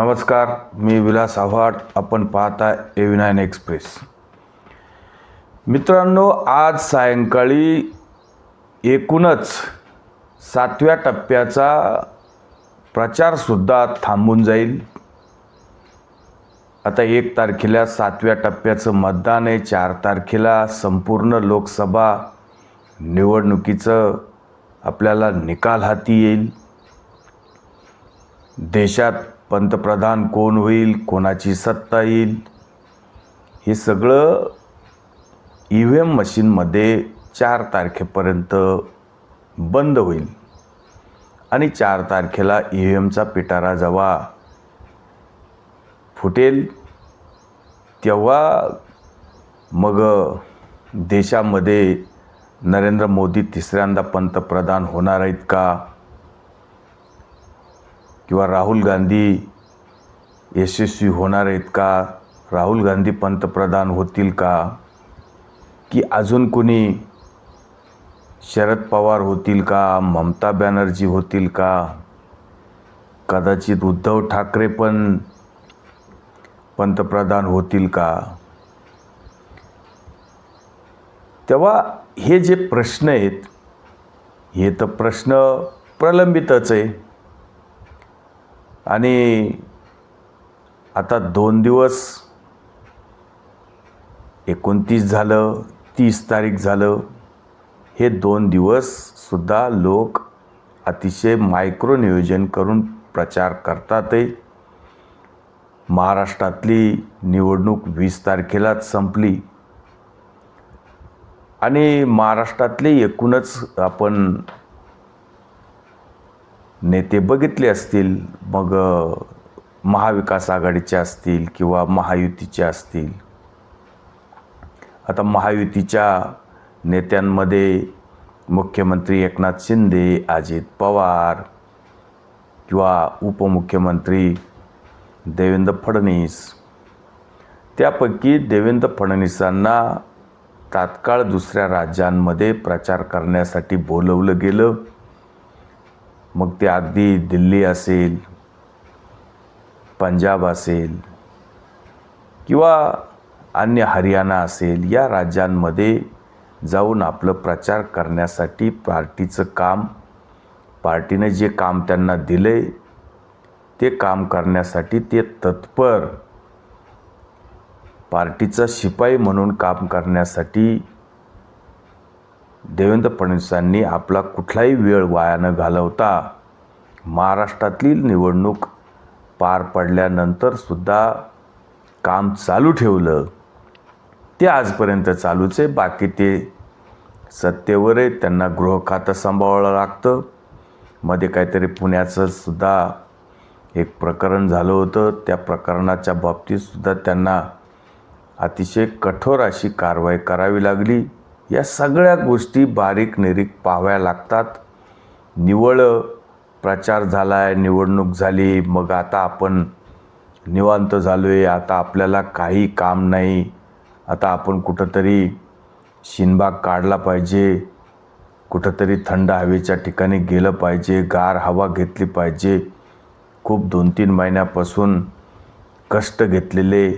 नमस्कार मी विलास आव्हाड. आपण पाहता ए नाईन एक्सप्रेस मित्रांनो आज सायंकाळी एकूणच सातव्या टप्प्याचा प्रचारसुद्धा थांबून जाईल. आता एक तारखेला सातव्या टप्प्याचं मतदान आहे. चार तारखेला संपूर्ण लोकसभा निवडणुकीचं आपल्याला निकाल हाती येईल. देशात पंतप्रधान कोण होईल कोणाची सत्ता येईल हे सगळं ई व्ही एम मशीनमध्ये चार तारखेपर्यंत बंद होईल. आणि चार तारखेला ई व्ही एमचा पिटारा जेव्हा फुटेल तेव्हा मग देशामध्ये नरेंद्र मोदी तिसऱ्यांदा पंतप्रधान होणार आहेत का? किंवा राहुल गांधी यशस्वी होणार आहेत का? राहुल गांधी पंतप्रधान होतील का? की अजून कोणी शरद पवार होतील का? ममता बॅनर्जी होतील का? कदाचित उद्धव ठाकरे पण पंतप्रधान होतील का? तेव्हा हे जे प्रश्न आहेत हे तर प्रश्न प्रलंबितच आहे. आणि आता दोन दिवस एकोणतीस झालं तीस तारीख झालं हे दोन दिवससुद्धा लोक अतिशय मायक्रो नियोजन करून प्रचार करतात आहे महाराष्ट्रातली निवडणूक वीस तारखेलाच संपली. आणि महाराष्ट्रातले एकूणच आपण नेते बघितले असतील मग महाविकास आघाडीचे असतील किंवा महायुतीचे असतील. आता महायुतीच्या नेत्यांमध्ये मुख्यमंत्री एकनाथ शिंदे अजित पवार किंवा उपमुख्यमंत्री देवेंद्र फडणवीस. त्यापैकी देवेंद्र फडणवीसांना तात्काळ दुसऱ्या राज्यांमध्ये प्रचार करण्यासाठी बोलवलं गेलं. मग ते अगदी दिल्ली असेल पंजाब असेल किंवा अन्य हरियाणा असेल या राज्यांमध्ये जाऊन आपलं प्रचार करण्यासाठी पार्टीचं काम पार्टीने जे काम त्यांना दिले ते काम करण्यासाठी ते तत्पर पार्टीचा शिपाई म्हणून काम करण्यासाठी देवेंद्र फडणवीसांनी आपला कुठलाही वेळ वाया न घालवता महाराष्ट्रातली निवडणूक पार पडल्यानंतरसुद्धा काम चालू ठेवलं. ते आजपर्यंत चालूच आहे. बाकी ते सत्तेवर आहे. त्यांना गृह खातं सांभाळावं लागतं. मध्ये काहीतरी पुण्याचं सुद्धा एक प्रकरण झालं होतं. त्या प्रकरणाच्या बाबतीतसुद्धा त्यांना अतिशय कठोर अशी कारवाई करावी लागली. या सगळ्या गोष्टी बारीक निरीक पाहाव्या लागतात. निवळ प्रचार झाला आहे निवडणूक झाली मग आता आपण निवांत झालो आहे आता आपल्याला काही काम नाही आता आपण कुठंतरी शिनबाग काढला पाहिजे कुठंतरी थंड हवेच्या ठिकाणी गेलं पाहिजे गार हवा घेतली पाहिजे. खूप दोन तीन महिन्यापासून कष्ट घेतलेले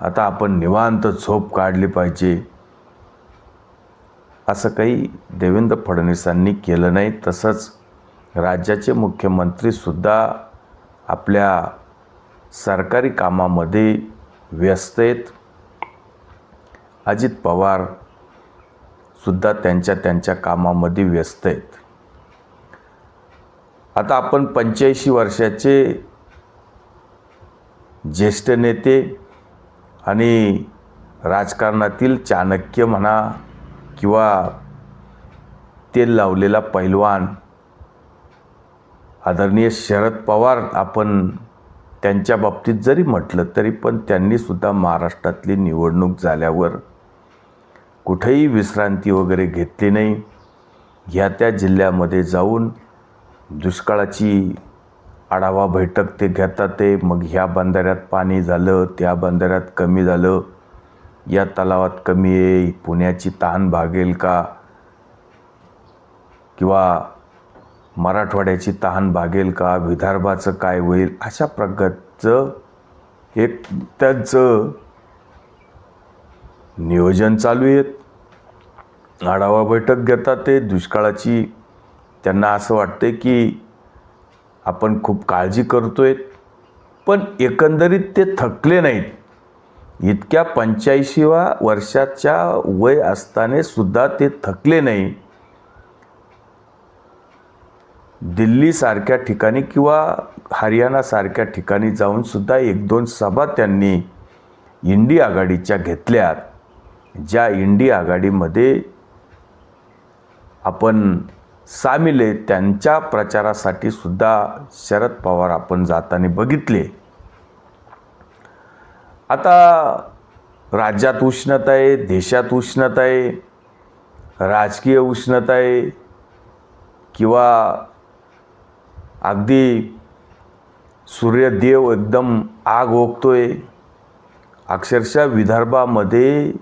आता आपण निवांत झोप काढली पाहिजे. असं काही देवेंद्र फडणवीसांनी केलं नाही. तसंच राज्याचे मुख्यमंत्रीसुद्धा आपल्या सरकारी कामामध्ये व्यस्त आहेत. अजित पवार सुद्धा त्यांच्या त्यांच्या कामामध्ये व्यस्त आहेत. आता आपण पंच्याऐंशी वर्षाचे ज्येष्ठ नेते आणि राजकारणातील चाणक्य म्हणा किंवा तेल लावलेला पैलवान आदरणीय शरद पवार आपण त्यांच्या बाबतीत जरी म्हटलं तरी पण त्यांनीसुद्धा महाराष्ट्रातली निवडणूक झाल्यावर कुठेही विश्रांती वगैरे घेतली नाही. ह्या त्या जिल्ह्यामध्ये जाऊन दुष्काळाची आढावा बैठक ते घेतात ते. मग ह्या बंधाऱ्यात पाणी झालं त्या बंधाऱ्यात कमी झालं. या तलावात कमी आहे पुण्याची तहान भागेल का? किंवा मराठवाड्याची तहान भागेल का? विदर्भाचं काय होईल? अशा प्रकारचं हे एक त्यांचं नियोजन चालू आहेत. आढावा बैठक घेतात ते. दुष्काळाची त्यांना असं वाटते की आपण खूप काळजी करतोय. पण एकंदरीत ते थकले नाहीत. इतक्या पंच्याऐंशीव्या वर्षाच्या वय असताना सुद्धा ते थकले नाही. दिल्लीसारख्या ठिकाणी किंवा हरियाणासारख्या ठिकाणी जाऊन सुद्धा एक दोन सभा त्यांनी इंडी आघाडीच्या घेतल्यात. ज्या इंडी आघाडीमध्ये आपण सामील आहे त्यांच्या प्रचारासाठी सुद्धा शरद पवार आपण जाताना बघितले. आता राज्यात उष्णता आहे देशात उष्णता आहे राजकीय उष्णता आहे किंवा अगदी सूर्यदेव एकदम आग ओकतोय. अक्षरशः विदर्भामध्ये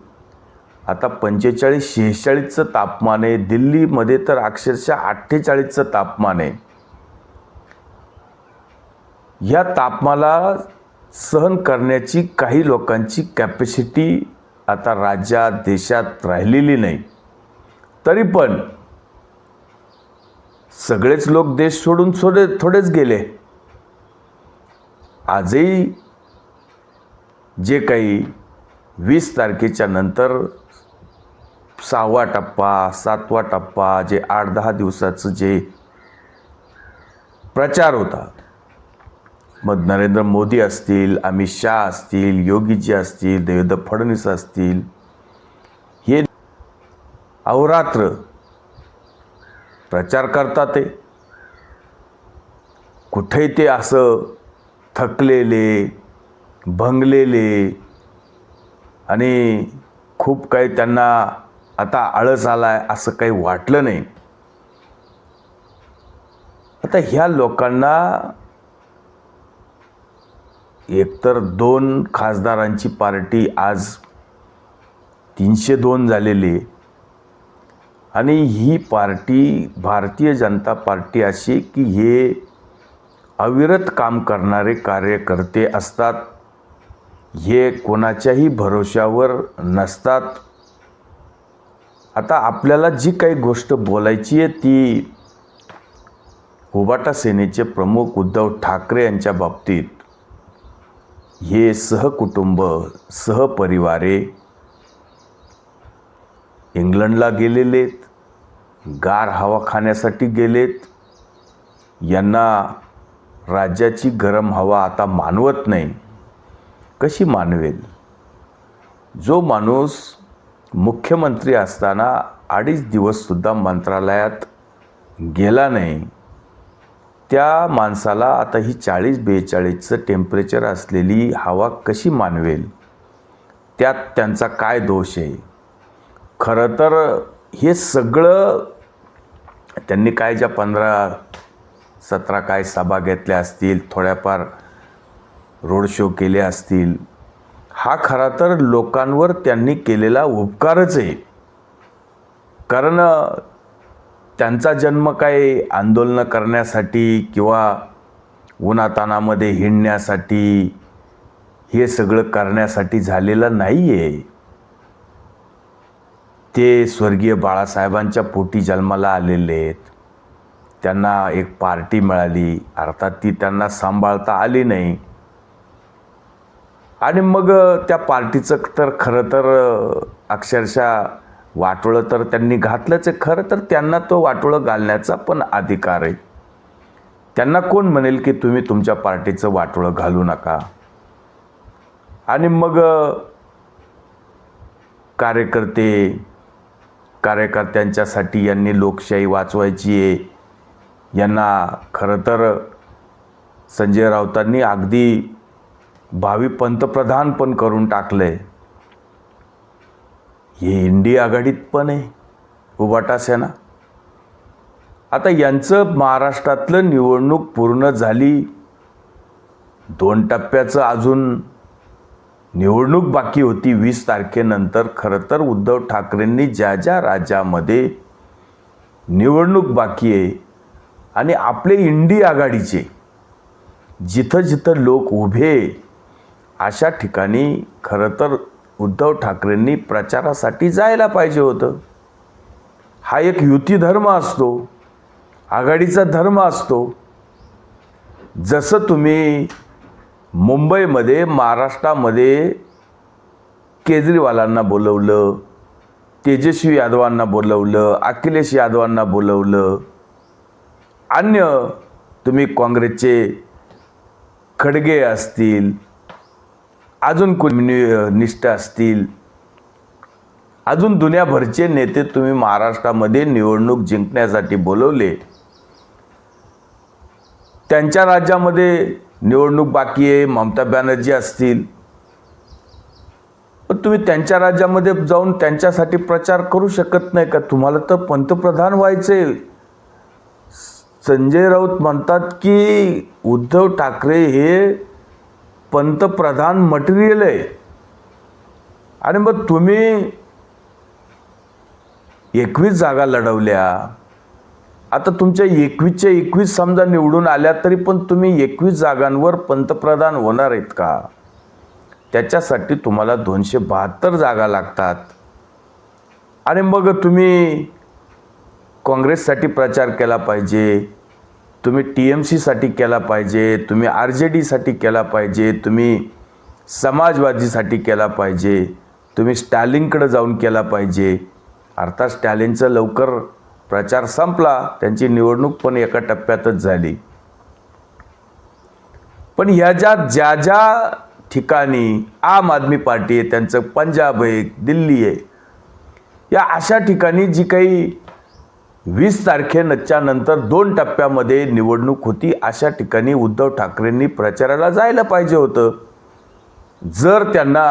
आता पंचेचाळीस शेहेचाळीसचं तापमान आहे. दिल्लीमध्ये तर अक्षरशः अठ्ठेचाळीसचं तापमान आहे. या तापमाला सहन करण्याची काही लोकांची कॅपॅसिटी आता राज्यात देशात राहिलेली नाही. तरी पण सगळेच लोक देश सोडून थोडे थोडेच गेले. आजही जे काही वीस तारखेच्या नंतर सहावा टप्पा सातवा टप्पा जे आठ दहा दिवसाचं जे प्रचार होता मग नरेंद्र मोदी असतील अमित शहा असतील योगीजी असतील देवेंद्र फडणवीस असतील हे अहोरात्र प्रचार करतात ते. कुठेही ते असं थकलेले भंगलेले आणि खूप काही त्यांना आता आळस आला आहे असं काही वाटलं नाही. आता ह्या लोकांना एकतर दोन खासदारांची पार्टी आज तीनशे दोन झालेली आहे. आणि ही पार्टी भारतीय जनता पार्टी अशी की हे अविरत काम करणारे कार्यकर्ते असतात. हे कोणाच्याही भरोशावर नसतात. आता आपल्याला जी काही गोष्ट बोलायची आहे ती उबाटा सेनेचे प्रमुख उद्धव ठाकरे यांच्या बाबतीत. हे सहकुटुंब सहपरिवारे इंग्लंडला गेलेलेत गार हवा खाण्यासाठी गेलेत. यांना राज्याची गरम हवा आता मानवत नाही. कशी मानवेल? जो माणूस मुख्यमंत्री असताना अडीच दिवससुद्धा मंत्रालयात गेला नाही त्या माणसाला आता ही चाळीस बेचाळीसचं टेम्परेचर असलेली हवा कशी मानवेल? त्यात त्यांचा काय दोष आहे? खरं तर हे सगळं त्यांनी काय ज्या पंधरा सतरा काय सभा घेतल्या असतील थोड्याफार रोड शो केले असतील हा खरा तर लोकांवर त्यांनी केलेला उपकारच आहे. कारण त्यांचा जन्म काय आंदोलनं करण्यासाठी किंवा उन्हातानामध्ये हिंडण्यासाठी हे सगळं करण्यासाठी झालेलं नाही आहे ते स्वर्गीय बाळासाहेबांच्या पोटी जन्माला आलेले आहेत. त्यांना एक पार्टी मिळाली. अर्थात ती त्यांना सांभाळता आली नाही. आणि मग त्या पार्टीचं तर खरं तर अक्षरशः वाटोळं तर त्यांनी घातलंच आहे. खरं तर त्यांना तो वाटोळं घालण्याचा पण अधिकार आहे. त्यांना कोण म्हणेल की तुम्ही तुमच्या पार्टीचं वाटोळं घालू नका? आणि मग कार्यकर्ते कार्यकर्त्यांच्यासाठी यांनी लोकशाही वाचवायची आहे. यांना खरं तर संजय राऊतांनी अगदी भावी पंतप्रधान पण करून टाकलं आहे हे इंडिया आघाडीत पण आहे उभाटा सेना आता यांचं महाराष्ट्रातलं निवडणूक पूर्ण झाली दोन टप्प्याचं अजून निवडणूक बाकी होती वीस तारखेनंतर. खरं तर उद्धव ठाकरेंनी ज्या ज्या राज्यामध्ये निवडणूक बाकी आहे आणि आपले इंडी आघाडीचे जिथं जिथं लोक उभे अशा ठिकाणी खरं तर उद्धव ठाकरेंनी प्रचारासाठी जायला पाहिजे होतं. हा एक युती धर्म असतो आघाडीचा धर्म असतो. जसं तुम्ही मुंबईमध्ये महाराष्ट्रामध्ये केजरीवालांना बोलवलं तेजस्वी यादवांना बोलवलं अखिलेश यादवांना बोलवलं अन्य तुम्ही काँग्रेसचे खडगे असतील अजून निष्ठ असतील? अजून दुनियाभरचे नेते तुम्ही महाराष्ट्रामध्ये निवडणूक जिंकण्यासाठी बोलवले. त्यांच्या राज्यामध्ये निवडणूक बाकी आहे ममता बॅनर्जी असतील. पण तुम्ही त्यांच्या राज्यामध्ये जाऊन त्यांच्यासाठी प्रचार करू शकत नाही का? तुम्हाला तर पंतप्रधान व्हायचे. संजय राऊत म्हणतात की उद्धव ठाकरे हे पंतप्रधान मटेरियल आहे आणि मग तुम्ही एकवीस जागा लढवल्या. आता तुमच्या एकवीसच्या एकवीस समजा निवडून आल्या तरी पण तुम्ही एकवीस जागांवर पंतप्रधान होणार आहेत का? त्याच्यासाठी तुम्हाला दोनशे बहात्तर जागा लागतात. आणि मग तुम्ही काँग्रेससाठी प्रचार केला पाहिजे. तुम्ही टी एम सीसाठी केला पाहिजे तुम्ही आर जे डीसाठी केला पाहिजे तुम्ही समाजवादीसाठी केला पाहिजे तुम्ही स्टॅलिनकडं जाऊन केला पाहिजे. अर्थात स्टॅलिनचा लवकर प्रचार संपला त्यांची निवडणूक पण एका टप्प्यातच झाली. पण ह्या ज्या ज्या ज्या ठिकाणी आम आदमी पार्टी आहे त्यांचं पंजाब आहे दिल्ली आहे या अशा ठिकाणी जी काही वीस तारखेनच्या नंतर दोन टप्प्यामध्ये निवडणूक होती. अशा ठिकाणी उद्धव ठाकरेंनी प्रचाराला जायला पाहिजे होतं. जर त्यांना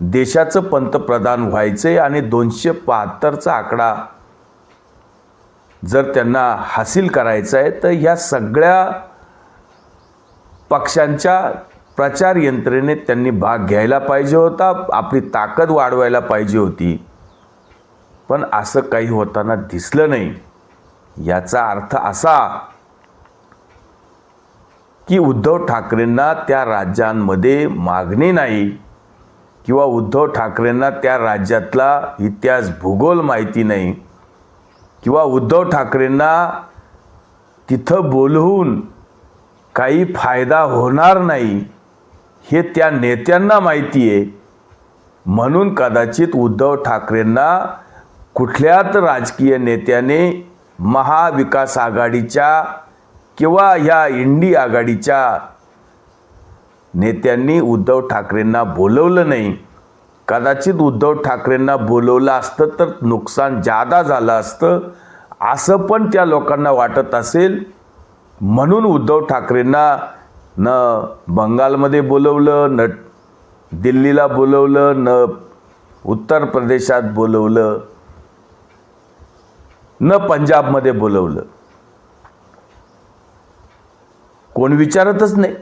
देशाचं पंतप्रधान व्हायचं आणि दोनशे बहात्तरचा आकडा जर त्यांना हासिल करायचा आहे तर ह्या सगळ्या पक्षांच्या प्रचार यंत्रणेत त्यांनी भाग घ्यायला पाहिजे होता. आपली ताकद वाढवायला पाहिजे होती. पण असं काही होताना दिसलं नाही. याचा अर्थ असा की उद्धव ठाकरेंना त्या राज्यांमध्ये मागणी नाही किंवा उद्धव ठाकरेंना त्या राज्यातला इतिहास भूगोल माहिती नाही किंवा उद्धव ठाकरेंना तिथं बोलवून काही फायदा होणार नाही हे त्या नेत्यांना माहिती आहे. म्हणून कदाचित उद्धव ठाकरेंना कुठल्याच राजकीय नेत्याने महाविकास आघाडीच्या किंवा ह्या इंडी आघाडीच्या नेत्यांनी उद्धव ठाकरेंना बोलवलं नाही? कदाचित उद्धव ठाकरेंना बोलवलं असतं तर नुकसान जादा झालं असतं असं पण त्या लोकांना वाटत असेल. म्हणून उद्धव ठाकरेंना न बंगालमध्ये बोलवलं न दिल्लीला बोलवलं न उत्तर प्रदेशात बोलवलं. न पंजाबमध्ये बोलवलं. कोण विचारतच नाही.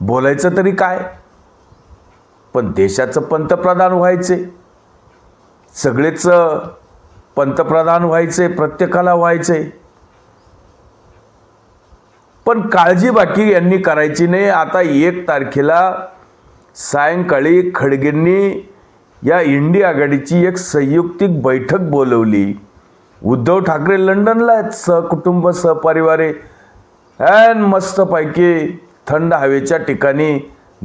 बोलायचं तरी काय? पण देशाचं पंतप्रधान व्हायचे. सगळेच पंतप्रधान व्हायचे प्रत्येकाला व्हायचे. पण काळजी बाकी यांनी करायची नाही. आता एक तारखेला सायंकाळी खडगेंनी या इंडी आघाडीची एक संयुक्तिक बैठक बोलवली. उद्धव ठाकरे लंडनला आहेत सहकुटुंब सहपरिवारे. ॲन मस्तपैकी थंड हवेच्या ठिकाणी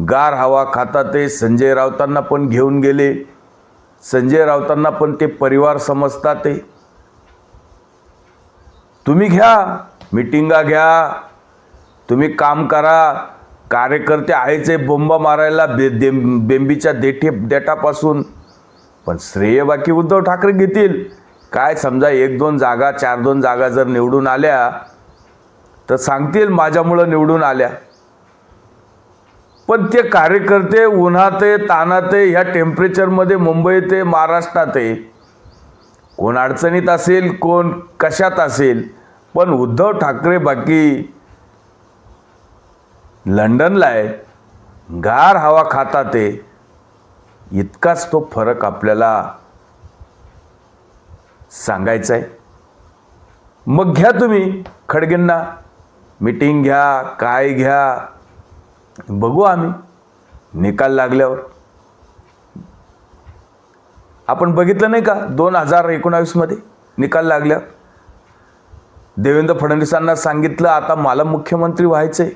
गार हवा खातात ते संजय राऊतांना पण घेऊन गेले. संजय राऊतांना पण ते परिवार समजतात ते. तुम्ही घ्या मिटिंगा घ्या. तुम्ही काम करा. कार्यकर्ते आहेचे बोंबा मारायला बे दे बेंबीच्या देठे देटापासून पण श्रेय बाकी उद्धव ठाकरे घेतील. काय समजा एक दोन जागा चार दोन जागा जर निवडून आल्या तर सांगतील माझ्यामुळं निवडून आल्या. पण ते कार्यकर्ते उन्हात आहे तानात आहे ह्या टेम्परेचरमध्ये मुंबईत आहे महाराष्ट्रात. आहे कोण अडचणीत असेल कोण कशात असेल पण उद्धव ठाकरे बाकी लंडनला आहे गार हवा खातात आहे इतकाच तो फरक आपल्याला सांगायचा आहे मग घ्या तुम्ही खडगेंना मीटिंग घ्या काय घ्या बघू आम्ही निकाल लागल्यावर. आपण बघितलं नाही का दोन हजार एकोणावीसमध्ये निकाल लागल्यावर? देवेंद्र फडणवीसांना सांगितलं आता मला मुख्यमंत्री व्हायचंय.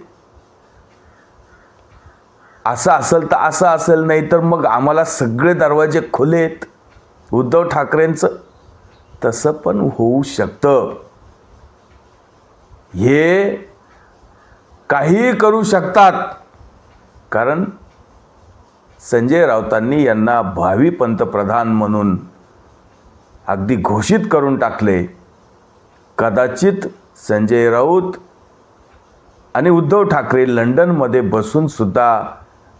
असं असेल तर असं असेल नाही तर मग आम्हाला सगळे दरवाजे खुले आहेत उद्धव ठाकरेंचं तसं पण होऊ शकतं. हे काहीही करू शकतात. कारण संजय राऊतांनी यांना भावी पंतप्रधान म्हणून अगदी घोषित करून टाकले. कदाचित संजय राऊत आणि उद्धव ठाकरे लंडनमध्ये बसून सुद्धा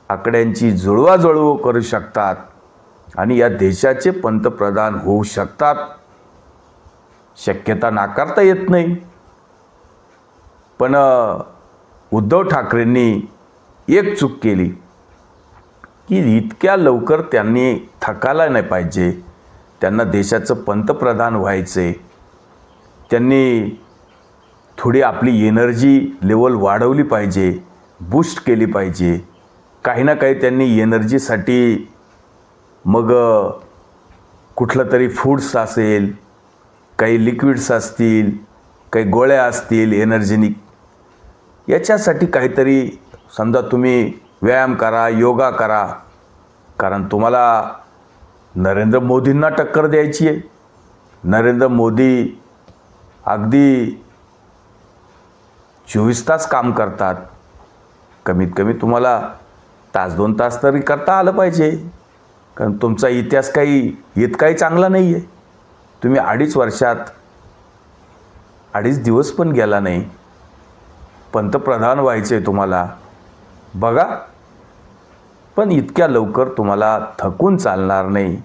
आकड्यांची जुळवाजुळव करू शकतात आणि या देशाचे पंतप्रधान होऊ शकतात. शक्यता नाकारता येत नाही. पण उद्धव ठाकरेंनी एक चूक केली की इतक्या लवकर त्यांनी थकायला नाही पाहिजे. त्यांना देशाचं पंतप्रधान व्हायचे. त्यांनी थोडी आपली एनर्जी लेवल वाढवली पाहिजे बूस्ट केली पाहिजे. काही ना काही त्यांनी एनर्जीसाठी मग कुठलं तरी फूड्स असेल काही लिक्विड्स असतील काही गोळ्या असतील एनर्जेनिक याच्यासाठी काहीतरी समजा तुम्ही व्यायाम करा योगा करा कारण तुम्हाला नरेंद्र मोदींना टक्कर द्यायची आहे. नरेंद्र मोदी अगदी चोवीस तास काम करतात. कमीत कमी तुम्हाला तास दोन तास तरी करता आलं पाहिजे. कारण तुमचा इतिहास काही इतकाही चांगला नाही आहे तुम्ही अडीच वर्षात अडीच दिवस पण गेला नाही. पंतप्रधान व्हायचे तुम्हाला. बघा. पण इतक्या लवकर तुम्हाला थकून चालणार नाही.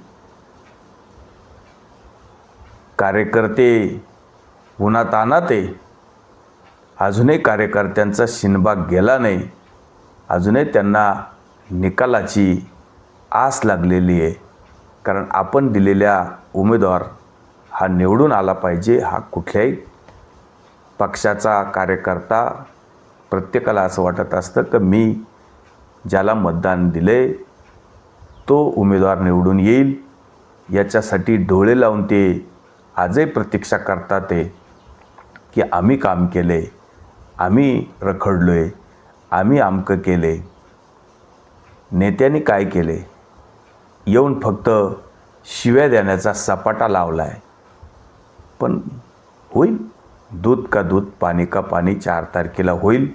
कार्यकर्ते उन्हातानात आहे. अजूनही कार्यकर्त्यांचा शिनबाग गेला नाही. अजूनही त्यांना निकालाची आस लागलेली आहे. कारण आपण दिलेल्या उमेदवार हा निवडून आला पाहिजे हा कुठल्याही पक्षाचा कार्यकर्ता प्रत्येकाला असं वाटत असतं की मी ज्याला मतदान दिले तो उमेदवार निवडून येईल. याच्यासाठी डोळे लावून ते आजही प्रतीक्षा करतात ते की आम्ही काम केले आम्ही रखडलो आहे आम्ही आमकं केले नेत्यांनी काय केले? येऊन फक्त शिव्या देण्याचा सपाटा लावला आहे पण होईल? दूध का दूध पाणी का पाणी चार तारखेला होईल?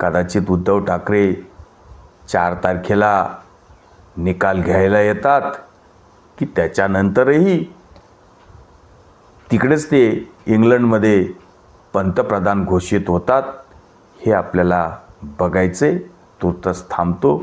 कदाचित उद्धव ठाकरे चार तारखेला निकाल घ्यायला येतात की त्याच्यानंतरही? तिकडेच ते इंग्लंडमध्ये पंतप्रधान घोषित होतात हे आपल्याला बघायचे तुर्तच थांबतो.